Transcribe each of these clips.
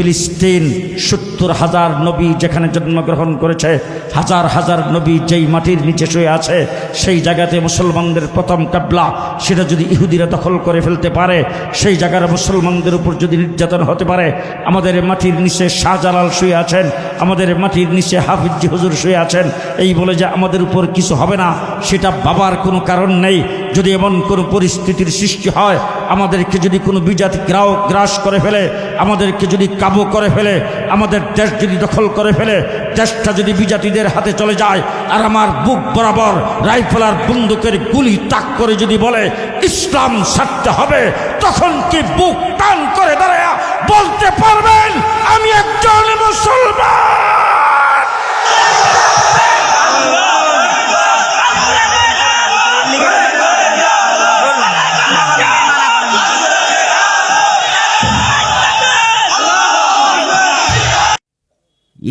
ফিলিস্তিন সত্তর হাজার নবী যেখানে জন্মগ্রহণ করেছে, হাজার হাজার নবী যেই মাটির নিচে শুয়ে আছে, সেই জায়গাতে মুসলমানদের প্রথম কাবলা, সেটা যদি ইহুদিরা দখল করে ফেলতে পারে, সেই জায়গার মুসলমানদের উপর যদি নির্যাতন হতে পারে, আমাদের মাটির নিচে শাহজালাল শুয়ে আছেন, আমাদের মাটির নিচে হাফিজি হুজুর শুয়ে আছেন, এই বলে যে আমাদের উপর কিছু হবে না, সেটা বাবার কোনো কারণ নেই। যদি এমন কোনো পরিস্থিতির সৃষ্টি হয়, আমাদেরকে যদি কোনো বিজাতি গ্রাও গ্রাস করে ফেলে, আমাদেরকে যদি কাবু করে ফেলে, আমাদের দেশ যদি দখল করে ফেলে, দেশটা যদি বিজাতিদের হাতে চলে যায়, আর আমার বুক বরাবর রাইফেল আর বন্দুকের গুলি তাক করে যদি বলে, ইসলাম ছাড়তে হবে, তখন কি বুক টান করে দাঁড়ায় বলতে পারবেন? আমি একজন মুসলমান!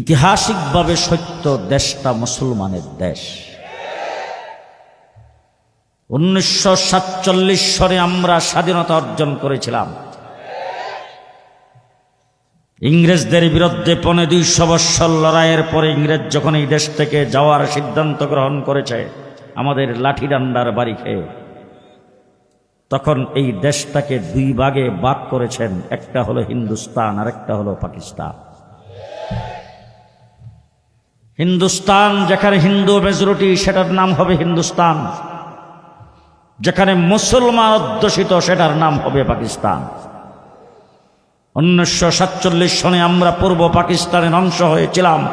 ইতিহাসিকভাবে সত্য, দেশটা মুসলমানের দেশ। উনিশশো সাতচল্লিশ সনে আমরা স্বাধীনতা অর্জন করেছিলাম। ইংরেজদের বিরুদ্ধে পনে দুইশো বৎসর লড়াইয়ের পরে ইংরেজ যখন এই দেশ থেকে যাওয়ার সিদ্ধান্ত গ্রহণ করেছে আমাদের লাঠি ডান্ডার বাড়ি খেয়ে, তখন এই দেশটাকে দুই ভাগে ভাগ করেছেন। একটা হলো হিন্দুস্তান আর একটা হলো পাকিস্তান। হিন্দুস্তান, যেখানে হিন্দু মেজরিটি, সেটার নাম হবে হিন্দুস্তান। যেখানে মুসলমান অধ্যুষিত, সেটার নাম হবে পাকিস্তান। উনিশশো সাতচল্লিশ সনে আমরা পূর্ব পাকিস্তানের অংশ হয়েছিলাম।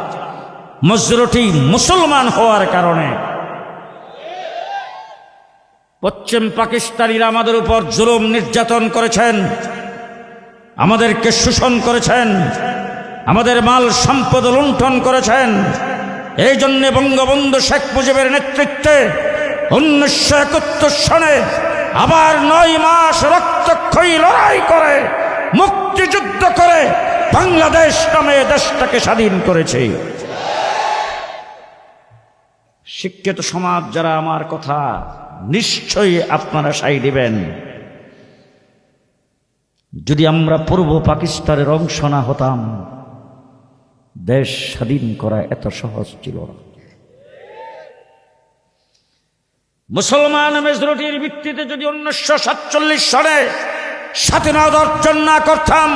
মজরুটি মুসলমান হওয়ার কারণে। পশ্চিম পাকিস্তানিরা আমাদের উপর জুলুম নির্যাতন করেছেন। আমাদেরকে শোষণ করেছেন। আমাদের মাল সম্পদ লুণ্ঠন করেছেন। এই জন্য বঙ্গবন্ধু শেখ মুজিবের নেতৃত্বে উনিশশো একাত্তর সনে আবার নয় মাস রক্তক্ষয়ী লড়াই করে, মুক্তিযুদ্ধ করে বাংলাদেশ নামে দেশটাকে স্বাধীন করেছে। শিক্ষিত সমাজ যারা আমার কথা নিশ্চয়ই আপনারা সাই দিবেন। যদি আমরা পূর্ব পাকিস্তানের অংশ না হতাম দেশ স্বাধীন করা এত সহজ ছিল না। মুসলমান মেজরিটির ভিত্তিতে যদি উনিশশো সাতচল্লিশ সালে স্বাধীনতা অর্জন না করতাম,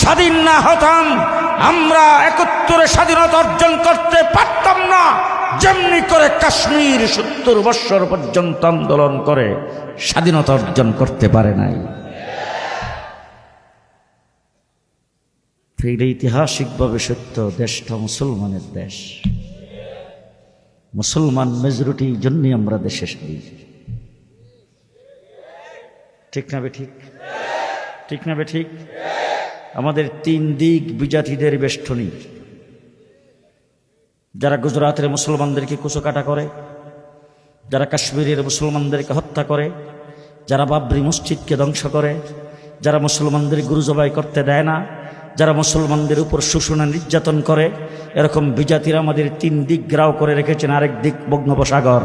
স্বাধীন না হতাম, আমরা একত্তরে স্বাধীনতা অর্জন করতে পারতাম না, যেমনি করে কাশ্মীর সত্তর বৎসর পর্যন্ত আন্দোলন করে স্বাধীনতা অর্জন করতে পারে নাই। এটা ঐতিহাসিকভাবে সত্য, দেশটা মুসলমানের দেশ। মুসলমান মেজরিটির জন্যই আমরা দেশে সারি ঠিক না ঠিক? ঠিক না ঠিক? আমাদের তিন দিক বিজাতিদের বেষ্টনী। যারা গুজরাতের মুসলমানদেরকে কুচোকাটা করে, যারা কাশ্মীরের মুসলমানদেরকে হত্যা করে, যারা বাবরি মসজিদকে ধ্বংস করে, যারা মুসলমানদের গুরু জবাই করতে দেয় না যারা মুসলমানদের উপর শোষণে নির্যাতন করে, এরকম বিজাতিরা আমাদের তিন দিক গ্রাও করে রেখেছেন, আরেক দিক বঙ্গোপসাগর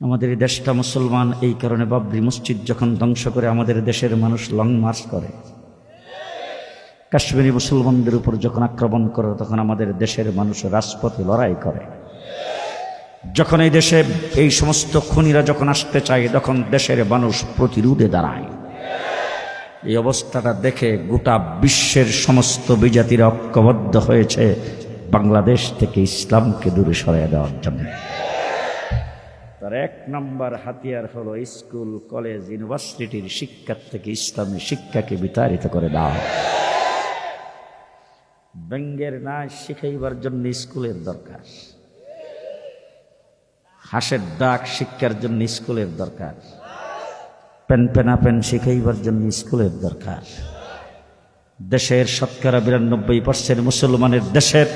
আমাদের দেশটা মুসলমান, এই কারণে বাবরি মসজিদ যখন ধ্বংস করে আমাদের দেশের মানুষ লং মার্চ করে। কাশ্মীরি মুসলমানদের উপর যখন আক্রমণ করে, তখন আমাদের দেশের মানুষ রাজপথে লড়াই করে। যখন এই দেশে এই সমস্ত খুনিরা যখন আসতে চায়, তখন দেশের মানুষ প্রতিরোধে দাঁড়ায়। এই অবস্থাটা দেখে গোটা বিশ্বের সমস্ত বিজাতিরা ঐক্যবদ্ধ হয়েছে বাংলাদেশ থেকে ইসলামকে দূরে সরিয়ে দেওয়ার জন্য। তার এক নম্বর হাতিয়ার হলো স্কুল, কলেজ, ইউনিভার্সিটির শিক্ষার থেকে ইসলামী শিক্ষাকে বিতাড়িত করে দেওয়া ব্যঙ্গের নাচ শিখাইবার জন্য স্কুলের দরকার। হাঁসের ডাক শিক্ষার জন্য স্কুলের দরকার। পেন পেনা পেন শিখাইবার জন্য স্কুলের দরকার। দেশের শতকরা বিরানব্বই পার্সেন্ট মুসলমানের দেশের,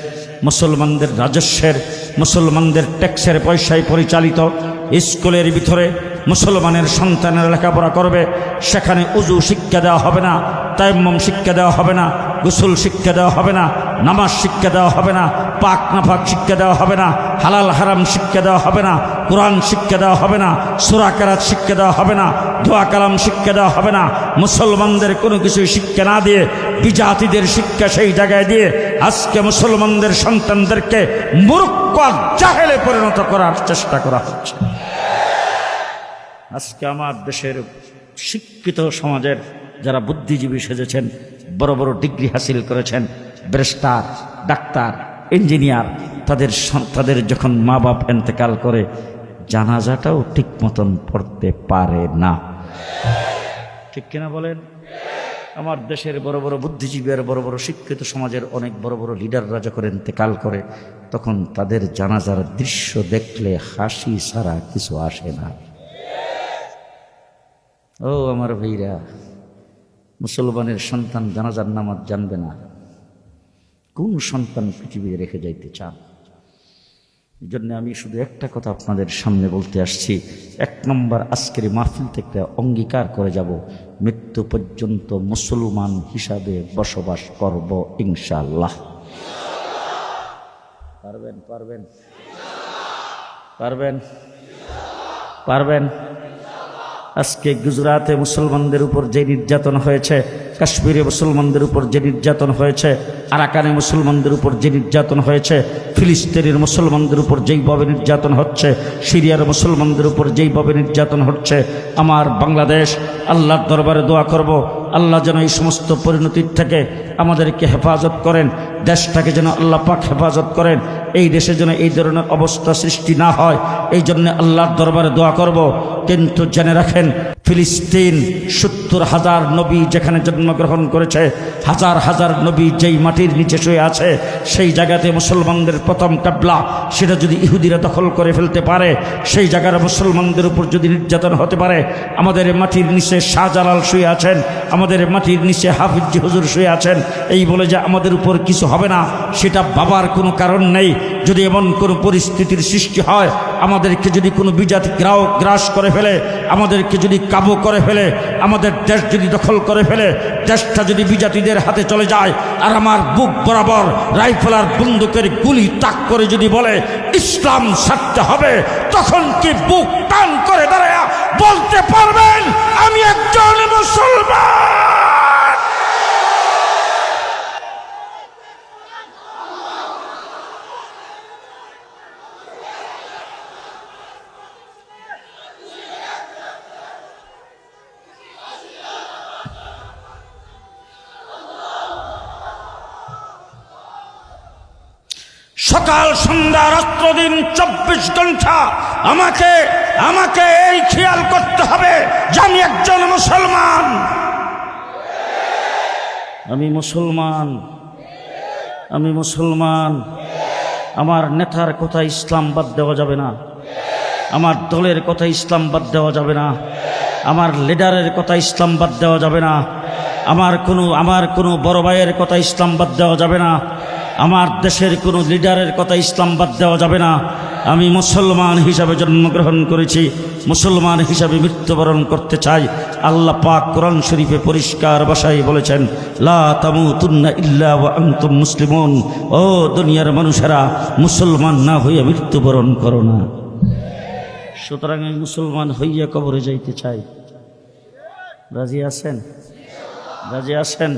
মুসলমানদের রাজস্বের, মুসলমানদের ট্যাক্সের পয়সায় পরিচালিত স্কুলের ভিতরে মুসলমানের সন্তানের লেখাপড়া করবে, সেখানে উজু শিক্ষা দেওয়া হবে না, তাইম্মম শিক্ষা দেওয়া হবে না, গোসল শিক্ষা দেওয়া হবে না, নামাজ শিক্ষা দেওয়া হবে না, পাক নাফাক শিক্ষা দেওয়া হবে না, হালাল হারাম শিক্ষা দেওয়া হবে না কোরআন শিক্ষা দেওয়া হবে না, সুরা কেরাত শিক্ষা দেওয়া হবে না, দোয়া কালাম শিক্ষা দেওয়া হবে না। মুসলমানদের কোনো কিছু শিক্ষা না দিয়ে, বিজাতিদের শিক্ষা সেই জায়গায় দিয়ে আজকে মুসলমানদের সন্তানদেরকে মূর্খ জাহেলে পরিণত করার চেষ্টা করা হচ্ছে। আজকে আমার দেশের শিক্ষিত সমাজের যারা বুদ্ধিজীবী সেজেছেন, বড় বড় ডিগ্রি হাসিল করেছেন ব্রেস্টার ডাক্তার, ইঞ্জিনিয়ার তাদের তাদের যখন মা বাপ এন্তেকাল করে, জানাজাটাও ঠিক মতন পড়তে পারে না। ঠিক কিনা বলেন? আমার দেশের বড় বড় বুদ্ধিজীবী আর বড় বড় শিক্ষিত সমাজের অনেক বড় বড় লিডাররা যখন এতেকাল করে, তখন তাদের জানাজার দৃশ্য দেখলে হাসি ছাড়া কিছু আসে না। ও আমার ভাইরা, মুসলমানের সন্তান জানাজার নামাজ জানবে না। কোন সন্তান পৃথিবীতে রেখে যাইতে চান? এই জন্য আমি শুধু একটা কথা আপনাদের সামনে বলতে আসছি। এক নম্বর, আজকের মাহফিল থেকে অঙ্গীকার করে যাব। মৃত্যু পর্যন্ত মুসলমান হিসাবে বসবাস করব ইনশাল্লাহ পারবেন পারবেন। পারবেন। পারবেন। আজকে গুজরাটে মুসলমানদের উপর যে নির্যাতন হয়েছে কাশ্মীরে মুসলমানদের উপর যে নির্যাতন হয়েছে, আরাকানে মুসলমানদের উপর যে নির্যাতন হয়েছে, ফিলিস্তিনের মুসলমানদের উপর যেইভাবে নির্যাতন হচ্ছে, সিরিয়ার মুসলমানদের উপর যেইভাবে নির্যাতন হচ্ছে, আমার বাংলাদেশ, আল্লাহর দরবারে দোয়া করব। আল্লাহ যেন এই সমস্ত পরিণতির থেকে আমাদেরকে হেফাজত করেন, দেশটাকে যেন আল্লাহ পাক হেফাজত করেন, এই দেশে যেন এই ধরনের অবস্থা সৃষ্টি না হয়, এই জন্য আল্লাহর দরবারে দোয়া করব। কিন্তু জেনে রাখেন, ফিলিস্তিন সত্তর হাজার নবী যেখানে জন্মগ্রহণ করেছে, হাজার হাজার নবী যেই মাটির নিচে শুয়ে আছে, সেই জায়গাতে মুসলমানদের প্রথম কাবলা, সেটা যদি ইহুদিরা দখল করে ফেলতে পারে, সেই জায়গার মুসলমানদের উপর যদি নির্যাতন হতে পারে, আমাদের মাটির নিচে শাহজালাল শুয়ে আছেন আমাদের মাটির নিচে হাফিজি হুজুর শুয়ে আছেন, এই বলে যে আমাদের উপর কিছু হবে না, সেটা বাবার কোনো কারণ নেই। যদি এমন কোনো পরিস্থিতির সৃষ্টি হয়, আমাদেরকে যদি কোনো বিজাতি গ্রাহ গ্রাস করে ফেলে, আমাদেরকে যদি কাবু করে ফেলে, আমাদের দেশ যদি দখল করে ফেলে, দেশটা যদি বিজাতিদের হাতে চলে যায়, আর আমার বুক বরাবর রাইফেল আর বন্দুকের গুলি তাক করে যদি বলে, ইসলাম ছাড়তে হবে তখন কি বুক টান করে দাঁড়ায় বলতে পারবেন আমি একজন মুসলমান। সকাল সন্ধ্যা রাত্র দিন চব্বিশ ঘণ্টা আমাকে আমাকে এই খেয়াল করতে হবে যে আমি একজন মুসলমান। আমি মুসলমান। আমি মুসলমান। আমার নেতার কথা ইসলাম বাদ দেওয়া যাবে না। আমার দলের কথা ইসলাম বাদ দেওয়া যাবে না। আমার লিডারের কথা ইসলাম বাদ দেওয়া যাবে না। আমার কোনো আমার কোনো বড় ভাইয়ের কথা ইসলাম বাদ দেওয়া যাবে না। আমার দেশের কোনো লিডারের কথা ইসলাম বাদ দেওয়া যাবে না। আমি মুসলমান হিসাবে জন্মগ্রহণ করেছি, মুসলমান হিসাবে মৃত্যুবরণ করতে চাই। আল্লাহ পাক কোরআন শরীফে পরিষ্কার ভাষায় বলেছেন, লা তামুতুন্না ইল্লা ওয়া আনতুম মুসলিমুন। ও দুনিয়ার মানুষেরা, মুসলমান না হইয়া মৃত্যুবরণ করো না। সুতরাং আমি মুসলমান হইয়া কবরে যাইতে চাই। রাজি আছেন? রাজি আছেন?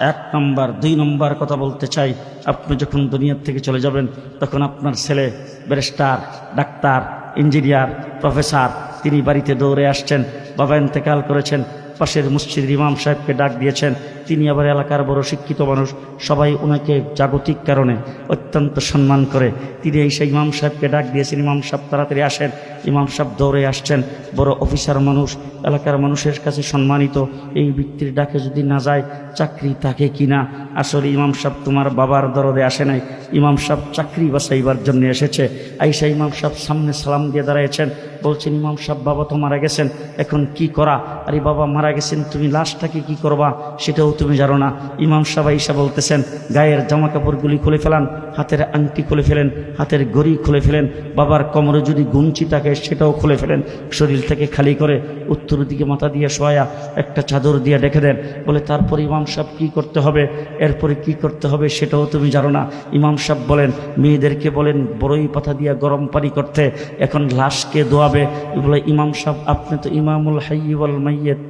এক নম্বর, দুই নম্বর কথা বলতে চাই। আপনি যখন দুনিয়ার থেকে চলে যাবেন, তখন আপনার ছেলে, ব্যারিস্টার, ডাক্তার, ইঞ্জিনিয়ার, প্রফেসর, তিনি বাড়িতে দৌড়ে আসছেন, বাবা ইন্তেকাল করেছেন। পাশের মসজিদের ইমাম সাহেবকে ডাক দিয়েছেন। তিনি আবার এলাকার বড় শিক্ষিত মানুষ। সবাই ওনাকে জাগতিক কারণে অত্যন্ত সম্মান করে। তিনি এই সেই ইমাম সাহেবকে ডাক দিয়েছেন। ইমাম সাহেব তাড়াতাড়ি আসেন। ইমাম সাহেব দৌড়ে আসছেন। বড় অফিসার মানুষ, এলাকার মানুষের কাছে সম্মানিত। এই ব্যক্তির ডাকে যদি না যায়, চাকরি থাকে কিনা আসলে ইমাম সাহেব তোমার বাবার দরদে আসে নাই। ইমাম সাহেব চাকরি বাসাইবার জন্য এসেছে। আইসা ইমাম সাহেব সামনে সালাম দিয়ে দাঁড়াইছেন। বলছেন, ইমাম সাহেব, বাবা তো মারা গেছেন, এখন কি করা? আরে বাবা, মারা গেছেন, তুমি লাশটাকে কি করবা? সেটাও তুমি জানো না। ইমাম সাহেব ঈশা বলতেছেন, গায়ের জামা কাপড়গুলি খুলে ফেলান, হাতের আংটি খুলে ফেলেন, হাতের গড়ি খুলে ফেলেন, বাবার কোমরে যদি গুঞ্চি থাকে, সেটাও খুলে ফেলেন, শরীর থেকে খালি করে উত্তর দিকে মাথা দিয়ে শোয়া, একটা চাদর দিয়ে ডেকে দেন। বলে, তারপর ইমাম সাহেব কী করতে হবে? এরপরে কি করতে হবে সেটাও তুমি জানো না। ইমাম সাহেব বলেন, মেয়েদেরকে বলেন বড়ই পাতা দিয়ে গরম পানি করতে, এখন লাশকে দোয়াবে বলে ইমাম সাহেব, আপনি তো ইমামুল হাইওয়াল মাইয়েত।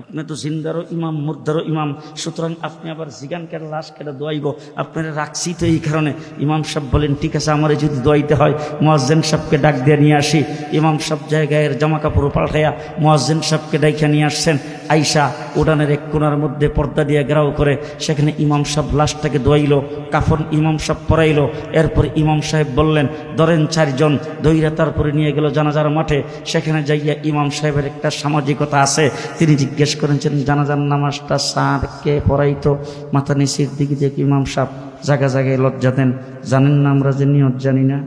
আপনি তো জিন্দারও ইমাম, মুর্দারও ইমাম। সুতরাং আপনি আবার জিগান কেটে, লাশ কেটে দোয়াইব। আপনারা রাখছি তো এই কারণে। ইমাম সাহেব বলেন, ঠিক আছে, আমার যদি দোয়াইতে হয়, মোয়াজ্জেন সাহেবকে ডাক দিয়ে নিয়ে আসি। ইমাম সাহেব জায়গায় জামা কাপড় পাল্টাইয়া মোয়াজ্জেন সাহেবকে ডাইখা নিয়ে আসছেন। আইসা উড়ানের এক কোনার মধ্যে পর্দা দিয়ে গ্রাও করে, সেখানে ইমাম সাহেব লাশটাকে দোয়াইল কাফন ইমাম সাহেব পরাইল। এরপর ইমাম সাহেব বললেন, ধরেন চারজন দইরা তারপরে নিয়ে গেল জানাজার মাঠে, সেখানে যাইয়া ইমাম সাহেবের একটা সামাজিকতা আছে। তিনি জিজ্ঞেস করেছেন, জানাজার নামাজটা স্যার কে পড়াইতো? মাথা নিচের দিকে দেখি ইমাম সাহেব জায়গা জায়গায় লজ্জা দেন, জানেন না আমরা যে নিয়ত জানি না?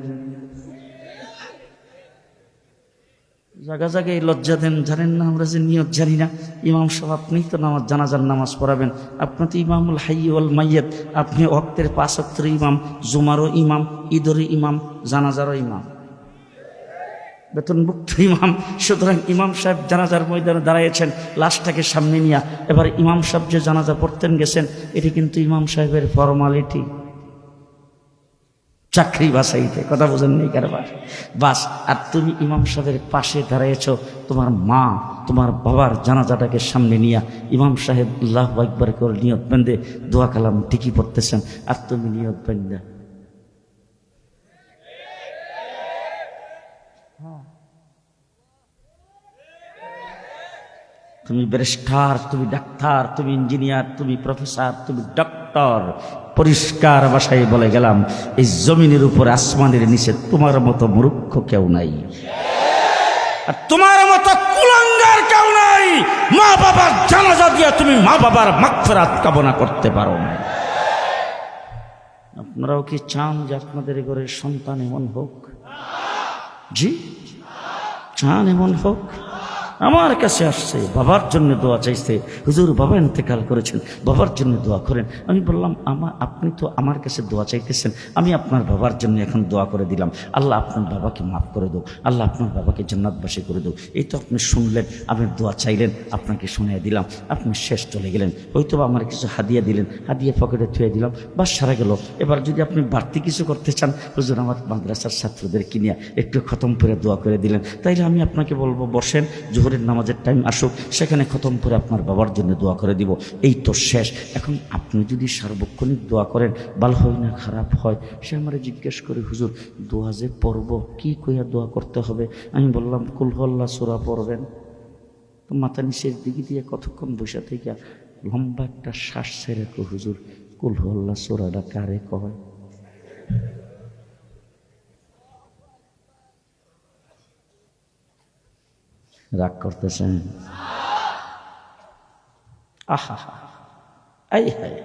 জায়গা জায়গায় লজ্জা দেন, জানেন না আমরা যে নিয়ত জানি না। ইমাম সাহেব, আপনি তো নামাজ জানাজার নামাজ পড়াবেন। আপনি তো ইমামুল হাইওয়াল মাইয়াত আপনি অক্তের পাঁচ অক্তের ইমাম, জুমারও ইমাম, ঈদরও ইমাম, জানাজারও ইমাম। বেতনভুক্ত ইমাম। সুতরাং ইমাম সাহেব জানাজার ময়দানে দাঁড়িয়েছেন লাশটাকে সামনে নিয়ে। এবার ইমাম সাহেব যে জানাজা পড়তেন গেছেন, এটি কিন্তু ইমাম সাহেবের ফর্মালিটি। চাকরি বাসাইতে কথা বোঝেন নেই কারবার। বাস, আর তুমি ইমাম সাহেবের পাশে দাঁড়িয়েছ তোমার মা, তোমার বাবার জানাজাটাকে সামনে নিয়ে ইমাম সাহেব আল্লাহ একবার করে নিয়ত বেঁধে দোয়া কালাম ঠিকই পড়তেছেন, আর তুমি নিয়ত বেঁধে। তুমি ব্যারিস্টার, তুমি ডাক্তার, তুমি ইঞ্জিনিয়ার, তুমি প্রফেসর, তুমি ডক্টর। পরিষ্কার ভাষায় বলে গেলাম, এই জমিনের উপর আসমানের নিচে তোমার মতো মূর্খ কেউ নাই। আর তোমার মতো কুলাঙ্গার কেউ নাই। মা বাবার জানাজা দিয়ে তুমি মা বাবার মাগফিরাত কামনা করতে পারো না। আপনারাও কি চান যে আপনাদের ঘরের সন্তান এমন হোক? জি? চান এমন হোক? আমার কাছে আসছে, বাবার জন্য দোয়া চাইছে। হুজুর, বাবা ইন্তেকাল করেছেন, বাবার জন্য দোয়া করেন। আমি বললাম আমার আপনি তো আমার কাছে দোয়া চাইতেছেন, আমি আপনার বাবার জন্য এখন দোয়া করে দিলাম। আল্লাহ আপনার বাবাকে মাফ করে দাও আল্লাহ আপনার বাবাকে জান্নাতবাসী করে দাও এই তো আপনি শুনলেন আপনি দোয়া চাইলেন, আপনাকে শুনিয়ে দিলাম, আপনি শেষ চলে গেলেন। হয়তো আমার কিছু হাদিয়া দিলেন, হাদিয়া পকেটে থুয়ে দিলাম, বাস সারা গেল। এবার যদি আপনি বাড়তি কিছু করতে চান, হুজুর, আমার মাদ্রাসার ছাত্রদের কিনিয়া একটু খতম করে দোয়া করে দিলেন। তাইলে আমি আপনাকে বলব, বসেন জোহরের নামাজের টাইম আসুক, সেখানে খতম করে আপনার বাবার জন্য দোয়া করে দিব। এই তো শেষ। এখন আপনি যদি সার্বক্ষণিক দোয়া করেন ভালো হয় না, খারাপ হয়, সে আমার জিজ্ঞেস করে, হুজুর, দোয়া যে পড়ব, কি কইয়া দোয়া করতে হবে? আমি বললাম কুলহল্লা সুরা পড়বেন। তো মাথা নিচের দিকে দিয়ে কতক্ষণ বসে থেকে লম্বা একটা শ্বাস ছেড়ে হুজুর কুলহল্লা সুরাটা কারে কয়? রাগ করতেছেন আহা হা এই হায়